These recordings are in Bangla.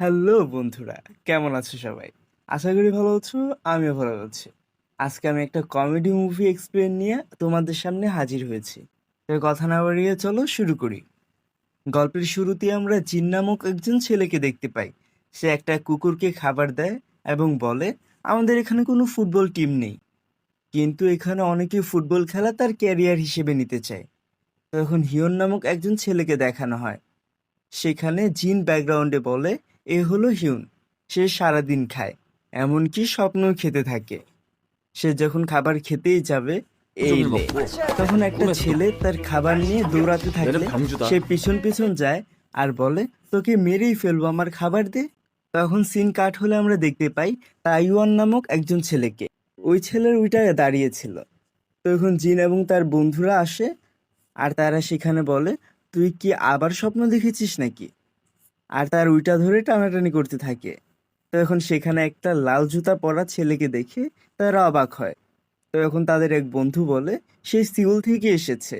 হ্যালো বন্ধুরা, কেমন আছো সবাই? আশা করি ভালো আছো, আমিও ভালো আছি। আজকে আমি একটা কমেডি মুভি এক্সপ্লেন নিয়ে তোমাদের সামনে হাজির হয়েছি। তো কথা না বাড়িয়ে চলো শুরু করি। গল্পের শুরুতে আমরা জিন নামক একজন ছেলেকে দেখতে পাই। সে একটা কুকুরকে খাবার দেয় এবং বলে, আমাদের এখানে কোনো ফুটবল টিম নেই। কিন্তু এখানে অনেকে ফুটবল খেলা তার ক্যারিয়ার হিসেবে নিতে চায়। তখন হিয়ন নামক একজন ছেলেকে দেখানো হয়। সেখানে জিন ব্যাকগ্রাউন্ডে বলে এ হলো হিউন। সে সারাদিন খায় এমনকি স্বপ্নও খেতে থাকে। সে যখন খাবার খেতেই যাবে এই লে। তখন একটা ছেলে তার খাবার নিয়ে দৌড়াতে থাকলে সে পিছন পিছন যায় আর বলে তোকে মেরেই ফেলব আমার খাবার দে। তখন সিন কাট হলে আমরা দেখতে পাই তাইওয়ান নামক একজন ছেলেকে। ওই ছেলের ওইটায় দাঁড়িয়েছিল। তখন জিন এবং তার বন্ধুরা আসে আর তারা সেখানে বলে তুই কি আবার স্বপ্ন দেখেছিস নাকি? আর তার উইটা ধরে টানাটানি করতে থাকে। তখন সেখানে একটা লাল জুতা পরা ছেলেকে দেখে তারা অবাক হয়। তখন তাদের এক বন্ধু বলে, সে সিউল থেকে এসেছে।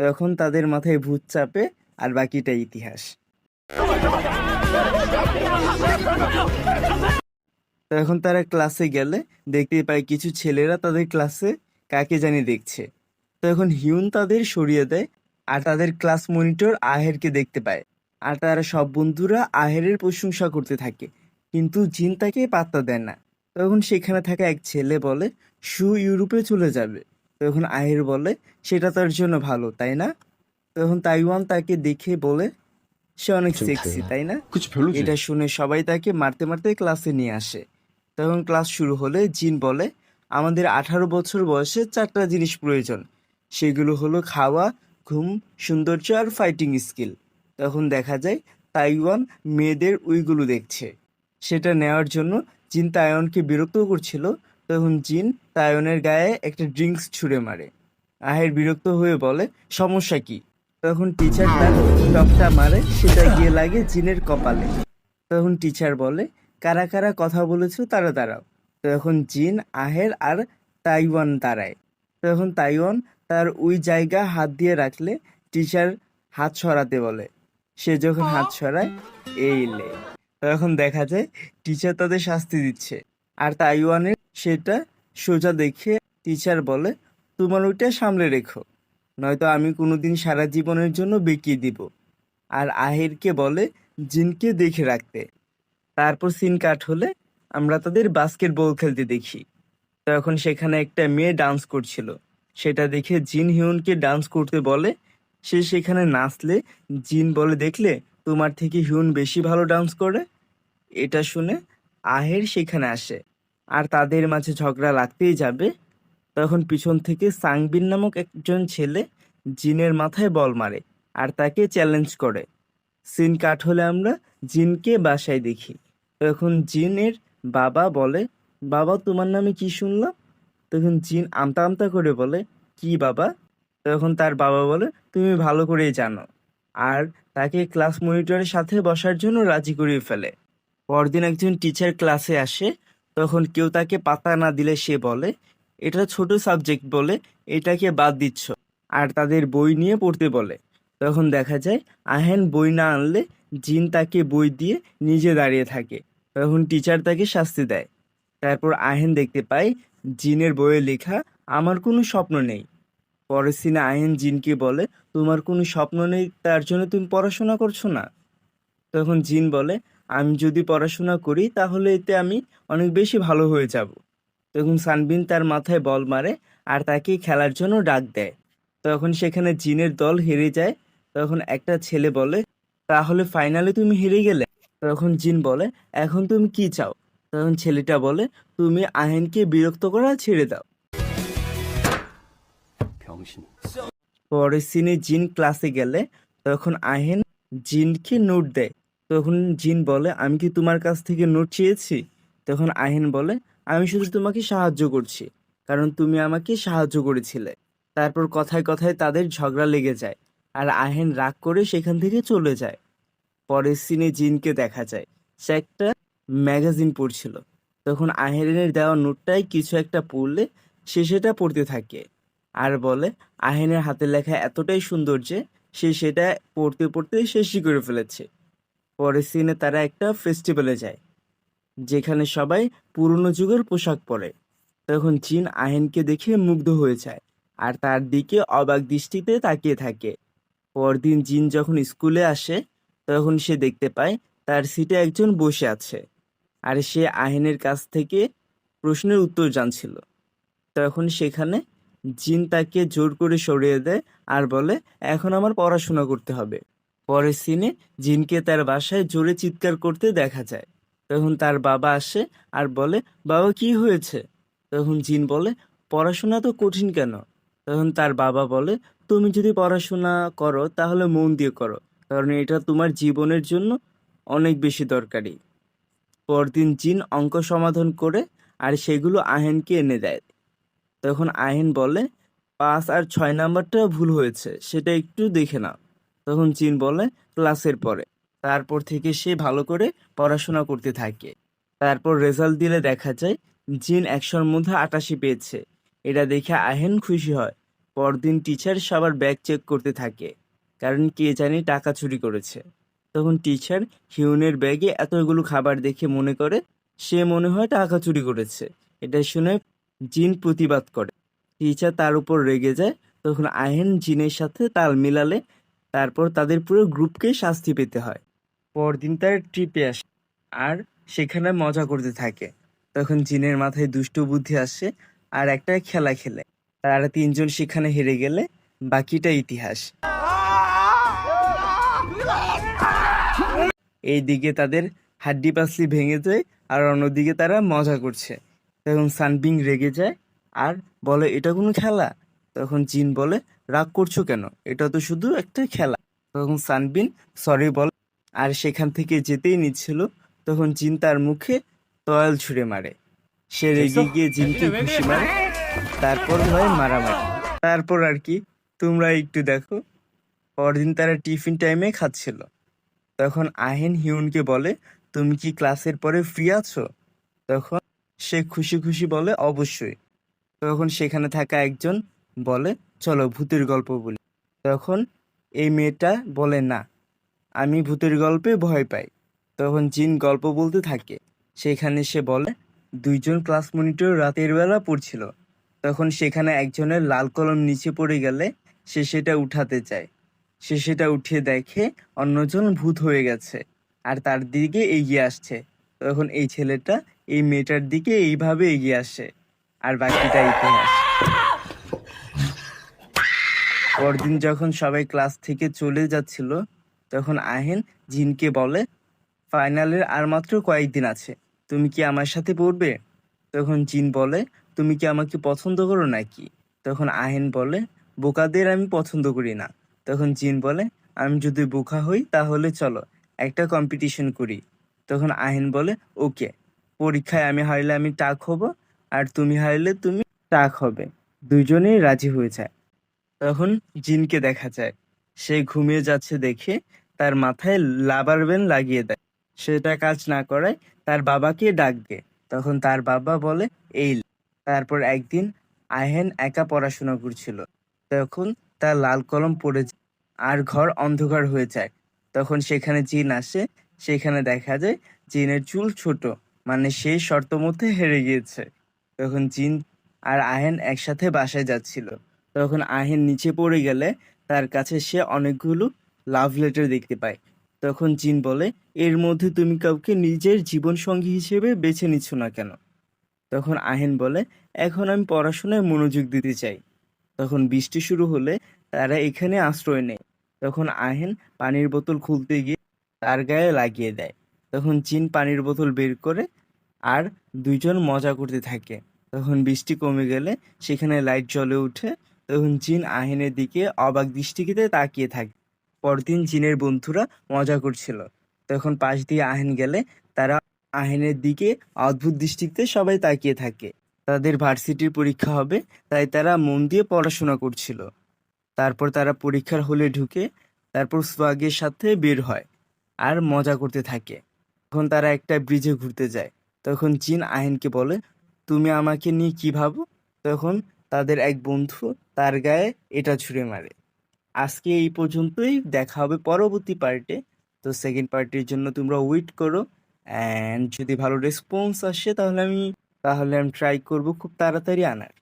তখন তাদের মাথায় ভূত চাপে আর বাকিটা ইতিহাস। তখন তারা ক্লাসে গেলে দেখতে পায় কিছু ছেলেরা তাদের ক্লাসে কাকে জানি দেখছে। তখন হিউন তাদের সরিয়ে দেয় আর তাদের ক্লাস মনিটর আহেরকে দেখতে পায়। আর তারা সব বন্ধুরা আহেরের প্রশংসা করতে থাকে। কিন্তু জিন তাকে পাত্তা দেয় না। তখন সেখানে থাকা এক ছেলে বলে সু ইউরোপে চলে যাবে। তখন আহের বলে সেটা তার জন্য ভালো তাই না? তখন তাইওয়ান তাকে দেখে বলে সে অনেক সেক্সি তাই না? এটা শুনে সবাই তাকে মারতে মারতে ক্লাসে নিয়ে আসে। তখন ক্লাস শুরু হলে জিন বলে আমাদের আঠারো বছর বয়সে চারটা জিনিস প্রয়োজন। সেগুলো হলো খাওয়া ঘুম সৌন্দর্য আর ফাইটিং স্কিল তখন দেখা যায় তাইওয়ান মেয়েদের উইগুলো দেখছে। সেটা নেওয়ার জন্য জিন তাইওয়ানকে বিরক্ত করছিল। তখন জিন তাইওয়ানের গায়ে একটা ড্রিঙ্কস ছুঁড়ে মারে। আহের বিরক্ত হয়ে বলে, সমস্যা কি? তখন টিচার তার টপটা মারে, সেটা গিয়ে লাগে জিনের কপালে। তখন টিচার বলে, কারা কারা কথা বলেছ তারা দাঁড়াও। তখন জিন, আহের আর তাইওয়ান দাঁড়ায়। তখন তাইওয়ান তার ওই জায়গা হাত দিয়ে রাখলে টিচার হাত সরাতে বলে সে যখন হাত সরায় এই লে। তখন দেখা যায় টিচার তাদের শাস্তি দিচ্ছে। আর তাইওয়ানের সেটা সোজা দেখে টিচার বলে তোমার ওইটা সামলে রেখো। নয়তো আমি কোনোদিন সারা জীবনের জন্য বেঁকিয়ে দিব। আর আহিরকে বলে জিনকে দেখে রাখতে। তারপর সিন কাট হলে আমরা তাদের বাস্কেটবল খেলতে দেখি। তখন সেখানে একটা মেয়ে ডান্স করছিল। সেটা দেখে জিন হিউনকে ডান্স করতে বলে সে সেখানে নাচলে, জিন বলে দেখলে, তোমার থেকে হিউন বেশি ভালো ডান্স করে। এটা শুনে আহের সেখানে আসে। আর তাদের মাঝে ঝগড়া লাগতেই যাবে। তখন পিছন থেকে সাংবিন নামক একজন ছেলে জিনের মাথায় বল মারে আর তাকে চ্যালেঞ্জ করে। সিন কাট হলে আমরা জিনকে বাসায় দেখি। তখন জিনের বাবা বলে, বাবা, তোমার নামে কি শুনলাম? তখন জিন আমতা আমতা করে বলে, কি বাবা? তখন তার বাবা বলে, তুমি ভালো করেই জানো। আর তাকে ক্লাস মনিটরের সাথে বসার জন্য রাজি করিয়ে ফেলে। পরদিন একজন টিচার ক্লাসে আসে, তখন কেউ তাকে পাতা না দিলে সে বলে, এটা ছোট সাবজেক্ট বলে, এটাকে বাদ দিচ্ছ। আর তাদের বই নিয়ে পড়তে বলে। তখন দেখা যায়, আহেন বই না আনলে জিন তাকে বই দিয়ে নিজে দাঁড়িয়ে থাকে। তখন টিচার তাকে শাস্তি দেয়। তারপর আহেন দেখতে পায়, জিনের বইয়ে লেখা, আমার কোনো স্বপ্ন নেই। পরের সিনে আহেন জিনকে বলে, তোমার কোনো স্বপ্ন নেই, তার জন্য তুমি পড়াশোনা করছ না? তখন জিন বলে, আমি যদি পড়াশোনা করি, তাহলে এতে আমি অনেক বেশি ভালো হয়ে যাব। তখন সানবিন তার মাথায় বল মারে আর তাকে খেলার জন্য ডাক দেয়। তখন সেখানে জিনের দল হেরে যায়। তখন একটা ছেলে বলে, তাহলে ফাইনালে তুমি হেরে গেলে? তখন জিন বলে, এখন তুমি কি চাও? তখন ছেলেটা বলে, তুমি আহেনকে বিরক্ত করা ছেড়ে দাও। 병신. পরের সিনে জিন ক্লাসে গেলে, তখন আহেন জিনকে নোট দেয় তখন জিন বলে, আমি কি তোমার কাছ থেকে নোট চেয়েছি? তখন আহেন বলে, আমি শুধু তোমাকে সাহায্য করছি, কারণ তুমি আমাকে সাহায্য করেছিলে। তারপর কথায় কথায় তাদের ঝগড়া লেগে যায়, আর আহেন রাগ করে সেখান থেকে চলে যায়। পরের সিনে জিনকে দেখা যায়, সে একটা ম্যাগাজিন পড়ছিল। তখন আহেনের দেওয়া নোটটায় কিছু একটা পড়লে সে সেটা পড়তে থাকে। আর বলে, আহেনের হাতের লেখা এতটাই সুন্দর যে, সে সেটা পড়তে পড়তে শেষই করে ফেলেছে। পরের সিনে তারা একটা ফেস্টিভ্যালে যায়, যেখানে সবাই পুরনো যুগের পোশাক পরে। তখন জিন আহেনকে দেখে মুগ্ধ হয়ে যায় আর তার দিকে অবাক দৃষ্টিতে তাকিয়ে থাকে। পরদিন জিন যখন স্কুলে আসে, তখন সে দেখতে পায় তার সিটে একজন বসে আছে আর সে আহেনের কাছ থেকে প্রশ্নের উত্তর জানছিল। তখন সেখানে জিন তাকে জোর করে সরিয়ে দেয় আর বলে, এখন আমার পড়াশোনা করতে হবে। পরের সিনে জিনকে তার বাসায় জোরে চিৎকার করতে দেখা যায়। তখন তার বাবা আসে আর বলে, বাবা, কি হয়েছে? তখন জিন বলে, পড়াশোনা তো কঠিন কেন? তখন তার বাবা বলে, তুমি যদি পড়াশোনা করো তাহলে মন দিয়ে করো, কারণ এটা তোমার জীবনের জন্য অনেক বেশি দরকারি। পরদিন জিন অঙ্ক সমাধান করে আর সেগুলো আহেনকে এনে দেয়। তখন আহেন বলে, পাঁচ আর ছয় নাম্বারটা ভুল হয়েছে, সেটা একটু দেখে নাও। তখন জিন বলে, ক্লাসের পরে। তারপর থেকে সে ভালো করে পড়াশোনা করতে থাকে। তারপর রেজাল্ট দিলে দেখা যায়, জিন একশোর মধ্যে আটাশি পেয়েছে। এটা দেখে আহেন খুশি হয়। পরদিন টিচার সবার ব্যাগ চেক করতে থাকে, কারণ কে জানি টাকা চুরি করেছে। তখন টিচার হিউনের ব্যাগে এতগুলো খাবার দেখে মনে করে, সে মনে হয় টাকা চুরি করেছে। এটা শুনে জিন প্রতিবাদ করে। টিচার তার উপর রেগে যায়, তখন আহেন জিনের সাথে তাল মিলালে, তারপর তাদের পুরো গ্রুপকে শাস্তি পেতে হয়। পরদিন তার ট্রিপে আসে, আর সেখানে মজা করতে থাকে। তখন জিনের মাথায় দুষ্ট বুদ্ধি আসে আর একটা খেলা খেলে। তারা তিনজন সেখানে হেরে গেলে, বাকিটা ইতিহাস। এইদিকে তাদের হাড্ডি পাসলি ভেঙে যায়, আর অন্যদিকে তারা মজা করছে। তখন সানবিং রেগে যায় আর বলে এটা কোনো খেলা? তখন জিন বলে রাগ করছ কেন? এটা তো শুধু একটা খেলা। তখন সানবিন সরি বলে। আর সেখান থেকে যেতেই নিচ্ছিল। তখন জিন তার মুখে তয়াল ছুঁড়ে মারে। সে রেগে গিয়ে জিনকে ঘুষি মারে। তারপর হয় মারামারি। তারপর আর কি তোমরা একটু দেখো। পরদিন তারা টিফিন টাইমে খাচ্ছিল। তখন আহেন হিউনকে বলে তুমি কি ক্লাসের পরে ফ্রি আছো? তখন সে খুশি খুশি বলে, অবশ্যই। তখন সেখানে থাকা একজন বলে, চলো ভূতের গল্প বলি। তখন এই মেয়েটা বলে, না, আমি ভূতের গল্পে ভয় পাই। তখন জিন গল্প বলতে থাকে। সেখানে সে বলে, দুইজন ক্লাস মনিটর রাতের বেলা পড়ছিল। তখন সেখানে একজনের লাল কলম নিচে পড়ে গেলে সে সেটা উঠাতে চায়। সে সেটা উঠিয়ে দেখে অন্যজন ভূত হয়ে গেছে আর তার দিকে এগিয়ে আসছে। তখন এই ছেলেটা এই মেয়েটার দিকে এইভাবে এগিয়ে আসে, আর বাকিটা ইতিহাস। পরদিন যখন সবাই ক্লাস থেকে চলে যাচ্ছিল, তখন আহেন জিনকে বলে, ফাইনালের আর মাত্র কয়েকদিন আছে, তুমি কি আমার সাথে পড়বে? তখন জিন বলে, তুমি কি আমাকে পছন্দ করো নাকি? তখন আহেন বলে, বোকাদের আমি পছন্দ করি না। তখন জিন বলে, আমি যদি বোকা হই তাহলে চলো, একটা কম্পিটিশন করি। তখন আহেন বলে, ওকে। পরীক্ষায় আমি হারলে আমি টাক হব, আর তুমি হারলে তুমি টাক হবে। দুজনেই রাজি হয়ে যায়। তখন জিনকে দেখা যায়। সে ঘুমিয়ে যাচ্ছে দেখে তার মাথায় লাবার ব্যান্ড লাগিয়ে দেয়। সেটা কাজ না করায় তার বাবাকে ডাক দেয়। তখন তার বাবা বলে, এই তারপর একদিন আহেন একা পড়াশোনা করছিল। তখন তার লাল কলম পড়ে যায় আর ঘর অন্ধকার হয়ে যায়। তখন সেখানে জিন আসে। সেখানে দেখা যায় জিনের চুল ছোট। মানে সে শর্ত মধ্যে হেরে গিয়েছে। তখন জিন আর আহেন একসাথে বাসায় যাচ্ছিল। তখন আহেন নিচে পড়ে গেলে তার কাছে সে অনেকগুলো লাভ লেটার দেখতে পায়। তখন জিন বলে, এর মধ্যে তুমি কাউকে নিজের জীবন সঙ্গী হিসেবে বেছে নিচ্ছ না কেন? তখন আহেন বলে, এখন আমি পড়াশোনায় মনোযোগ দিতে চাই। তখন বৃষ্টি শুরু হলে তারা এখানে আশ্রয় নেয়। তখন আহেন পানির বোতল খুলতে গিয়ে তার গায়ে লাগিয়ে দেয়। তখন জিন পানির বোতল বের করে আর দুইজন মজা করতে থাকে। তখন বৃষ্টি কমে গেলে সেখানে লাইট জ্বলে ওঠে তখন জিন আহেনের দিকে অবাক দৃষ্টিতে তাকিয়ে থাকে। পরদিন জিনের বন্ধুরা মজা করছিল। তখন পাশ দিয়ে আহিন গেলে তারা আহেনের দিকে অদ্ভুত দৃষ্টিতে সবাই তাকিয়ে থাকে। তাদের ভার্সিটির পরীক্ষা হবে, তাই তারা মন দিয়ে পড়াশোনা করছিল। তারপর তারা পরীক্ষার হলে ঢুকে তারপর সোয়াগের সাথে বের হয় আর মজা করতে থাকে। তখন তারা একটা ব্রিজে ঘুরতে যায়, তখন জিন আহেনকে বলে, তুমি আমাকে নিয়ে কি ভাবো? তখন তাদের এক বন্ধু তার গায়ে এটা ছুঁড়ে মারে। আজকে এই পর্যন্তই, দেখা হবে পরবর্তী পার্টে তো সেকেন্ড পার্টির জন্য তোমরা ওয়েট করো। অ্যান্ড যদি ভালো রেসপন্স আসে, তাহলে আমি তাহলে আমি ট্রাই করব খুব তাড়াতাড়ি আনার।